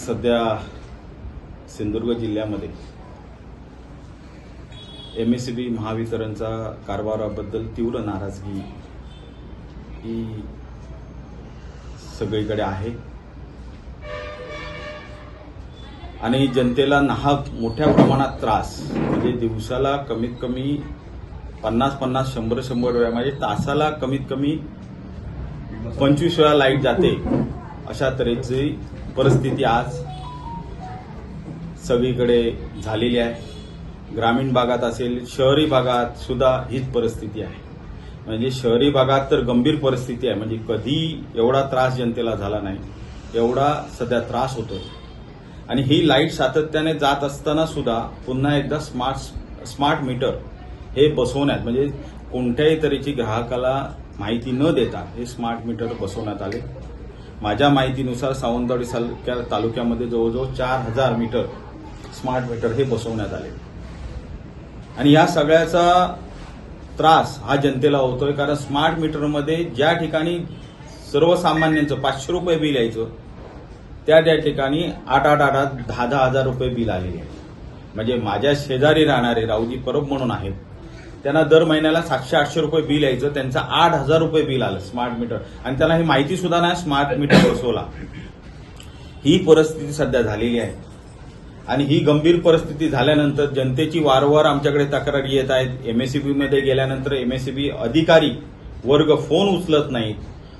सध्या सिंधुदुर्ग जिल्ह्यामध्ये M S C B महावितरणचा कारभाराबद्दल तीव्र नाराजगी ही सगळीकडे आहे. आणि जनतेला नाहक मोठ्या प्रमाणात त्रास म्हणजे दिवसाला कमीत कमी पन्नास पन्नास शंभर शंभर वेळा म्हणजे तासाला कमीत कमी पंचवीस वेळा लाइट जाते अशा तऱ्हेची परिस्थिती आज सगळीकडे झालेली आहे. ग्रामीण भागात असेल शहरी भागात सुद्धा हीच परिस्थिती आहे. म्हणजे शहरी भागात तर गंभीर परिस्थिती आहे. म्हणजे कधी एवढा त्रास जनतेला झाला नाही एवढा सध्या त्रास होतोय. आणि ही लाइट सातत्याने जात असताना सुद्धा पुन्हा एकदा स्मार्ट स्मार्ट मीटर हे बसवण्यात म्हणजे कोणत्याही तऱ्हेची ग्राहकाला माहिती न देता हे स्मार्ट मीटर बसवण्यात आले. माझ्या माहितीनुसार सावंतवाडी तालुक्या तालुक्यामध्ये जवळजवळ चार हजार मीटर स्मार्ट मीटर हे बसवण्यात आले. आणि या सगळ्याचा त्रास हा जनतेला होतोय कारण स्मार्ट मीटरमध्ये ज्या ठिकाणी सर्वसामान्यांचं पाचशे रुपये बिल यायचं त्या त्या ठिकाणी आठ आठ आठ आठ दहा दहा हजार रुपये बिल आलेले आहे म्हणजे माझ्या शेजारी राहणारे राऊजी परब म्हणून आहेत त्यांना दर महिन्याला सातशे आठशे रुपये बिल यायचं त्यांचं आठ हजार रुपये बिल आलं स्मार्ट मीटर. आणि त्यांना ही माहिती सुद्धा नाही स्मार्ट मीटर बसवला. ही परिस्थिती सध्या झालेली आहे. आणि ही गंभीर परिस्थिती झाल्यानंतर जनतेची वारंवार आमच्याकडे तक्रारी येत आहेत. एमएससीबी मध्ये गेल्यानंतर एमएससीबी अधिकारी वर्ग फोन उचलत नाहीत.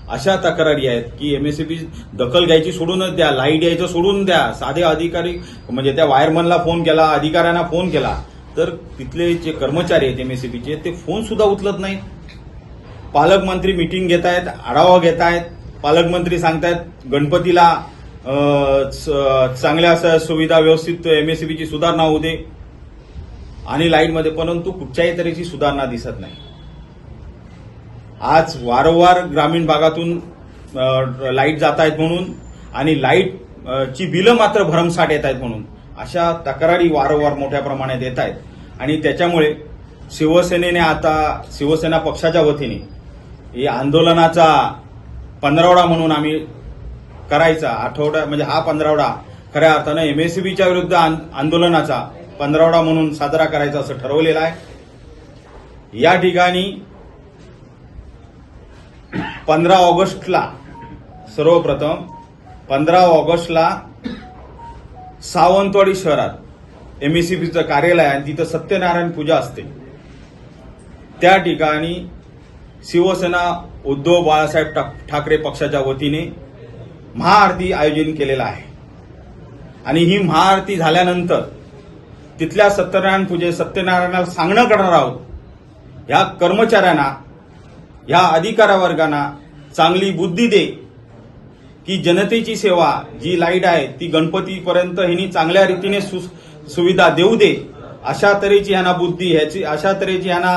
अशा तक्रारी आहेत की एमएससीबी दखल घ्यायची सोडूनच द्या लाइट यायचं सोडून द्या. साधे अधिकारी म्हणजे त्या वायरमनला फोन केला अधिकाऱ्यांना फोन केला. तर तिथले जे कर्मचारी आहेत एमएससीबीचे ते फोन सुद्धा उचलत नाहीत. पालकमंत्री मिटिंग घेत आहेत आढावा घेत आहेत पालकमंत्री सांगतायत गणपतीला चांगल्या अशा सुविधा व्यवस्थित एमएससीबीची सुधारणा होऊ दे. आणि लाईटमध्ये परंतु कुठच्याही तऱ्हेची सुधारणा दिसत नाही. आज वारंवार ग्रामीण भागातून लाइट जात आहेत म्हणून आणि लाइट ची बिलं मात्र भरमसाठ येत आहेत म्हणून. अशा तक्रारी वारंवार मोठ्या प्रमाणात येत आहेत आणि त्याच्यामुळे शिवसेनेने आता शिवसेना पक्षाच्या वतीने या आंदोलनाचा पंधरावडा म्हणून आम्ही करायचा आठवडा म्हणजे हा पंधरावडा खऱ्या अर्थानं एमएससीबीच्या विरुद्ध आंदोलनाचा पंधरावडा म्हणून साजरा करायचा असं ठरवलेलं आहे. या ठिकाणी पंधरा ऑगस्टला सर्वप्रथम पंधरा ऑगस्टला सावंतवाडी शहरात एमएससीबीचं कार्यालय आणि तिथं सत्यनारायण पूजा असते. त्या ठिकाणी शिवसेना उद्धव बाळासाहेब ठाकरे पक्षाच्या वतीने महाआरती आयोजन केलेलं आहे. आणि ही महाआरती झाल्यानंतर तिथल्या सत्यनारायण पूजे सत्यनारायणाला सांगणं करणार आहोत ह्या कर्मचाऱ्यांना ह्या अधिकारावर्गांना चांगली बुद्धी दे की जनतेची सेवा जी लाइट आहे ती गणपतीपर्यंत ह्यांनी चांगल्या रीतीने सु- सुविधा देऊ दे अशा तऱ्हेची ह्यांना बुद्धी ह्याची अशा तऱ्हेची ह्यांना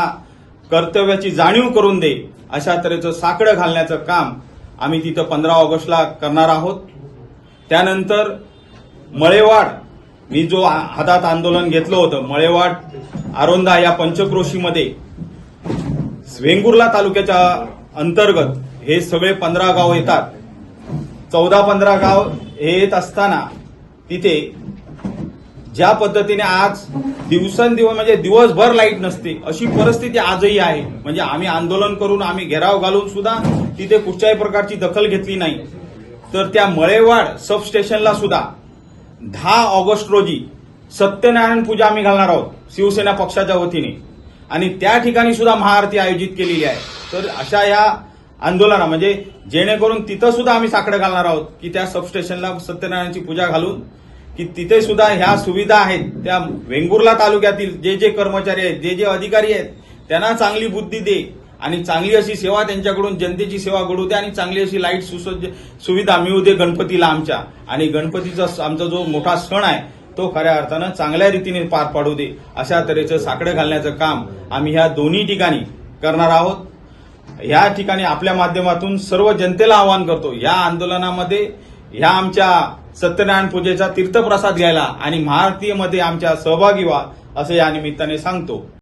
कर्तव्याची जाणीव करून दे अशा तऱ्हेचं साकडं घालण्याचं काम आम्ही तिथं पंधरा ऑगस्टला करणार आहोत. त्यानंतर मळेवाड मी जो हातात आंदोलन घेतलं होतं मळेवाड आरोंदा या पंचक्रोशीमध्ये वेंगुर्ला तालुक्याच्या अंतर्गत हे सगळे पंधरा गाव येतात. चौदा पंधरा गाव हे येत असताना तिथे ज्या पद्धतीने आज दिवसेंदिवस म्हणजे दिवसभर लाइट नसते अशी परिस्थिती आजही आहे. म्हणजे आम्ही आंदोलन करून आम्ही घेराव घालून सुद्धा तिथे कुठच्याही प्रकारची दखल घेतली नाही. तर त्या मळेवाड सबस्टेशनला सुद्धा दहा ऑगस्ट रोजी सत्यनारायण पूजा आम्ही घालणार आहोत शिवसेना पक्षाच्या वतीने. आणि त्या ठिकाणी सुद्धा महाआरती आयोजित केलेली आहे. तर अशा या आंदोलना म्हणजे जेणेकरून तिथं सुद्धा आम्ही साकडं घालणार आहोत की त्या सबस्टेशनला सत्यनारायणची पूजा घालून की तिथे सुद्धा ह्या सुविधा आहेत. त्या वेंगुर्ला तालुक्यातील जे जे कर्मचारी आहेत जे जे अधिकारी आहेत त्यांना चांगली बुद्धी दे आणि चांगली अशी सेवा त्यांच्याकडून जनतेची सेवा घडू दे आणि चांगली अशी लाइट सुसज्ज सुविधा मिळू दे गणपतीला आमच्या. आणि गणपतीचा आमचा जो मोठा सण आहे तो खऱ्या अर्थानं चांगल्या रीतीने पार पाडू दे अशा तऱ्हेचं साकडं घालण्याचं काम आम्ही ह्या दोन्ही ठिकाणी करणार आहोत. या ठिकाणी आपल्या माध्यमातून सर्व जनतेला आवाहन करतो. या आंदोलनामध्ये ह्या आमच्या सत्यनारायण पूजेचा तीर्थप्रसाद घ्यायला आणि महाआरतीमध्ये आमच्या सहभागी व्हा असं या निमित्ताने सांगतो.